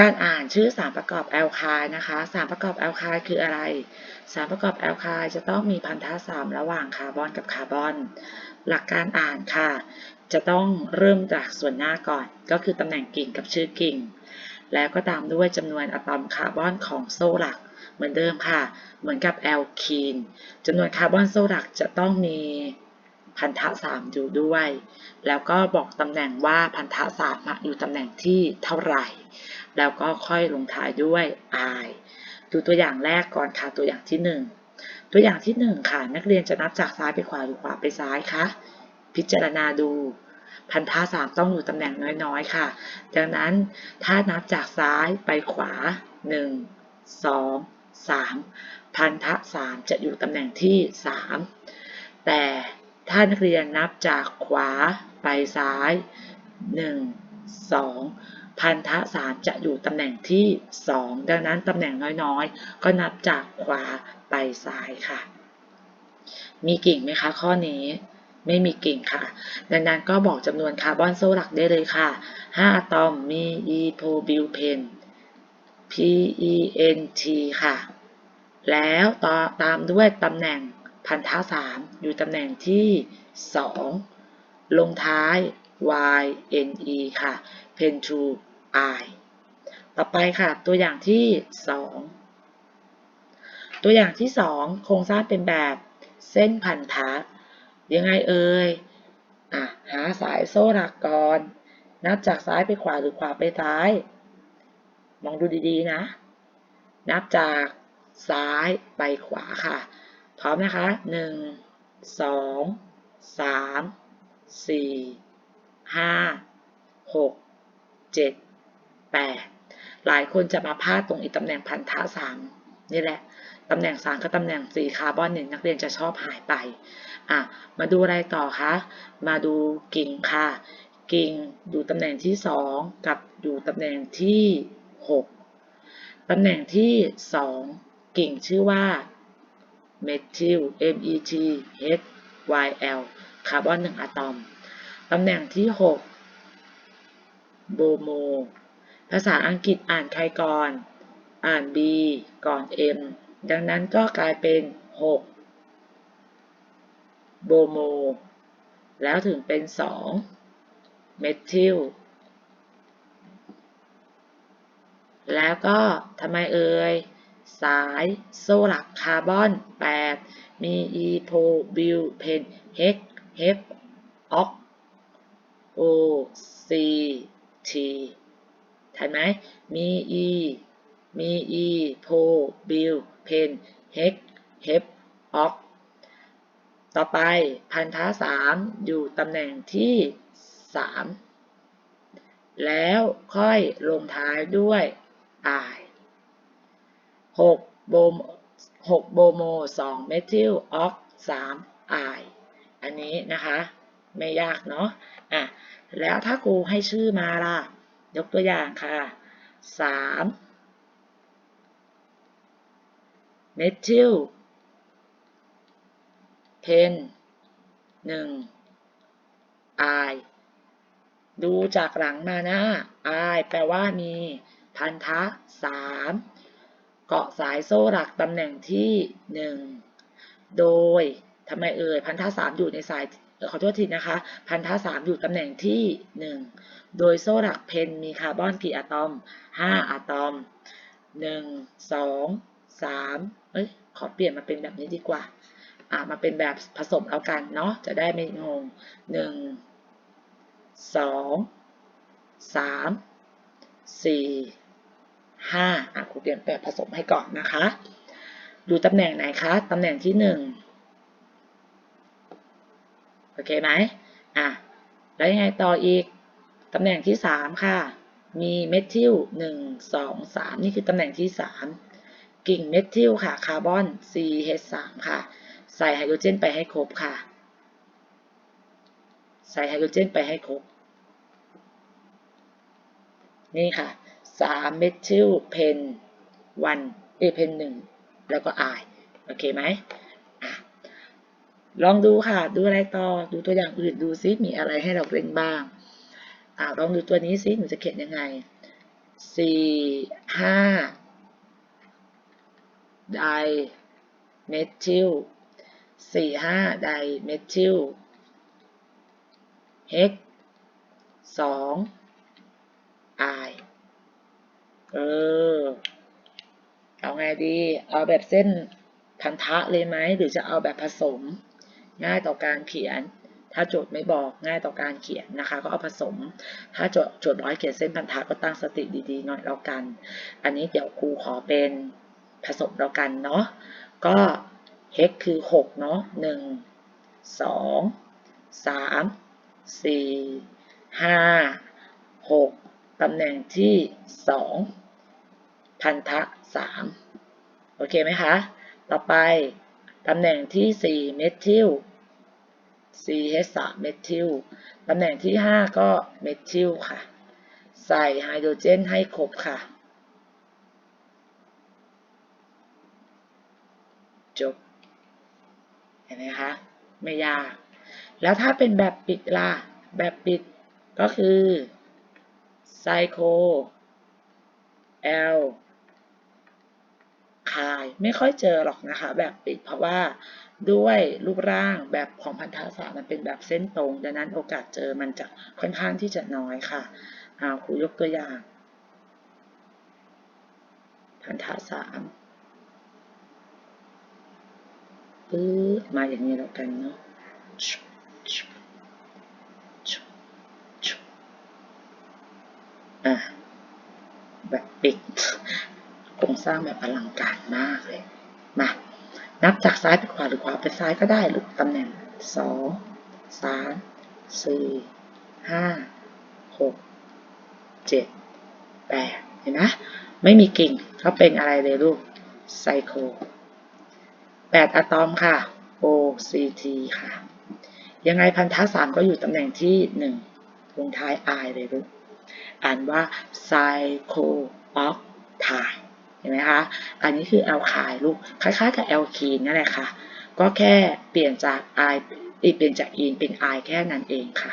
การอ่านชื่อสารประกอบแอลคายนะคะ สารประกอบแอลคายคืออะไร สารประกอบแอลคายจะต้องมีพันธะสามระหว่างคาร์บอนกับคาร์บอน หลักการอ่านค่ะ จะต้องเริ่มจากส่วนหน้าก่อน ก็คือตำแหน่งกิ่งกับชื่อกิ่ง แล้วก็ตามด้วยจำนวนอะตอมคาร์บอนของโซ่หลัก เหมือนเดิมค่ะ เหมือนกับแอลคีนจำนวนคาร์บอนโซ่หลักจะต้องมี พันธะสามอยู่ด้วย แล้วก็บอกตำแหน่งว่าพันธะสามอยู่ตำแหน่งที่เท่าไหร่ แล้วก็ค่อยลงท้ายด้วย i ดูตัวอย่างแรกก่อนค่ะตัวอย่างที่ 1 ตัวอย่างที่ 1 ค่ะ นักเรียนจะนับจากซ้ายไปขวาหรือขวาไปซ้ายคะพิจารณาดูพันธะสามต้องอยู่ตำแหน่งน้อยๆค่ะ ดังนั้นถ้านับจากซ้ายไปขวา 1 2 3 พันธะสามจะอยู่ตำแหน่งที่ 3 แต่ ถ้านักเรียนนับจากขวาไปซ้าย 1 2 พันธะสามจะอยู่ตำแหน่งที่ 2 ดังนั้นตำแหน่งน้อยๆ ก็นับจากขวาไปซ้ายค่ะ มีกิ่งไหมคะข้อนี้ไม่มีกิ่งค่ะ ดังนั้นก็บอกจำนวนคาร์บอนโซ่หลักได้เลยค่ะ 5 อะตอมมี e โพบิวเพน PENT ค่ะ แล้วต่อตามด้วยตำแหน่ง พันธะ3อยู่ตำแหน่งที่ 2 ลงท้าย YNE ค่ะ Pentu I ต่อไปค่ะ ตัวอย่างที่ 2 ตัวอย่างที่ 2 โครงสร้างเป็นแบบเส้นพันธะยังไงเอ่ยอะหาสายโซ่หลักก่อน นับจากซ้ายไปขวาหรือขวาไปซ้าย มองดูดีๆนะ นับจากซ้ายไปขวาค่ะ พร้อมนะคะ1 2 3 4 5 6 7 8หลายคนจะมาพลาดตรงอีตำแหน่งพันธะสามนี่แหละตำแหน่ง3กับตำแหน่ง4คาร์บอนหนึ่งนักเรียนจะชอบหายไปอะมาดูอะไรต่อคะมาดูกิ่งค่ะ กิ่งอยู่ตำแหน่งที่2กับอยู่ตำแหน่งที่6ตำแหน่งที่2กิ่งชื่อว่า methyl m e t h y l คาร์บอน1อะตอม ตำแหน่งที่ 6 โบโม ภาษาอังกฤษอ่านใครก่อน อ่าน B ก่อน M ดังนั้นก็กลายเป็น 6 โบโม แล้วถึงเป็น 2 เมทิล แล้วก็ทำไมเอ่ย สายโซ่หลักคาร์บอน 8 มี e โพบิวเพนเฮกเฮฟออกโอซีทีทันไหมมี e มี e โพบิลเพนเฮกเฮฟออกต่อไปพันธะสามอยู่ตำแหน่งที่3แล้วค่อยลงท้ายด้วย i 6 โบม6โบโม 2 เมทิลออก3 i อันนี้นะคะ ไม่ยากเนาะอะแล้วถ้าครูให้ชื่อมาล่ะ ยกตัวอย่างค่ะ 3 เมทิลเพน1 i ดูจากหลังมานะ i แปลว่ามีพันธะ3 เกาะสายโซ่หลักตำแหน่งที่ 1 โดยทำไมเอ่ยพันธะ3อยู่ในสายขอโทษทีนะคะ พันธะ3อยู่ตำแหน่งที่ 1 โดยโซ่หลักเพนมีคาร์บอนกี่อะตอม 5 อะตอม 1 2 3เอ้ยขอเปลี่ยนมาเป็นแบบนี้ดีกว่าอ่ามาเป็นแบบผสมแล้วกันเนาะจะได้ไม่งง 1 2 3 4 5อะครูเปลี่ยนแบบผสมให้ก่อนนะคะ ดูตำแหน่งไหนคะตำแหน่งที่1โอเคไหมอะแล้วยังไงต่ออีกตำแหน่งที่3ค่ะ มีเมทิล1 2 3นี่คือตำแหน่งที่3กิ่งเมทิลค่ะคาร์บอน CH3 ค่ะ ใส่ไฮโดรเจนไปให้ครบค่ะ ใส่ไฮโดรเจนไปให้ครบ นี่ค่ะ 3เมทิลเพน1เอเพน1แล้วก็ I โอเคไหมอลองดูค่ะ ดูอะไรต่อ ดูตัวอย่างอื่นดูซิมีอะไรให้เราเล่นบ้างอ่าลองดูตัวนี้ซิหนูจะเขียนยังไงสี่ห้าไดเมทิลสี่ห้าไดเมทิลเฮกสองไอ เออ เอาไงดี เอาแบบเส้นพันธะเลยไหม หรือจะเอาแบบผสม ง่ายต่อการเขียน ถ้าโจทย์ไม่บอกง่ายต่อการเขียนนะคะ ก็เอาผสม ถ้าโจทย์โจทย์ร้อยเขียนเส้นพันธะก็ตั้งสติดีๆหน่อยแล้วกัน อันนี้เดี๋ยวครูขอเป็นผสมแล้วกันเนาะ ก็ h คือ 6 เนาะ1 2 3 4 5 6 ตำแหน่งที่ 2 พันธะ3โอเคไหมคะ ต่อไปตำแหน่งที่ 4 เมทิล CH3 เมทิล ตำแหน่งที่ 5 ก็เมทิลค่ะ ใส่ไฮโดรเจนให้ครบค่ะ จบ เห็นไหมคะ ไม่ยาก แล้วถ้าเป็นแบบปิดล่ะ แบบปิดก็คือไซโค L ไม่ค่อยเจอหรอกนะคะ แบบปิดเพราะว่าด้วยรูปร่างแบบของพันธะสามมันเป็นแบบเส้นตรง ดังนั้นโอกาสเจอมันจะค่อนข้างที่จะน้อยค่ะเอาครูยกตัวอย่าง พันธะสามปึ๊บมาอย่างนี้แล้วกันเนาะอะแบบปิด โครงสร้างแบบอลังการมากเลยมานับจากซ้ายไปขวาหรือขวาไปซ้ายก็ได้หรือตำแหน่งสองสามสี่ห้าหกเจ็ดแปดเห็นไหมไม่มีกิ่งเขาเป็นอะไรเลยลูกไซโคแปดอะตอมค่ะ OCT ค่ะ ยังไงพันธะสามก็อยู่ตำแหน่งที่หนึ่งลงท้าย I เลยลูกอ่านว่าไซโคออกไทเห็นไหมคะ อันนี้คือแอลคายลูก คล้ายๆกับแอลคีนนั่นแหละค่ะ ก็แค่เปลี่ยนจากไอเปลี่ยนจากอีนเป็นไอแค่นั้นเองค่ะ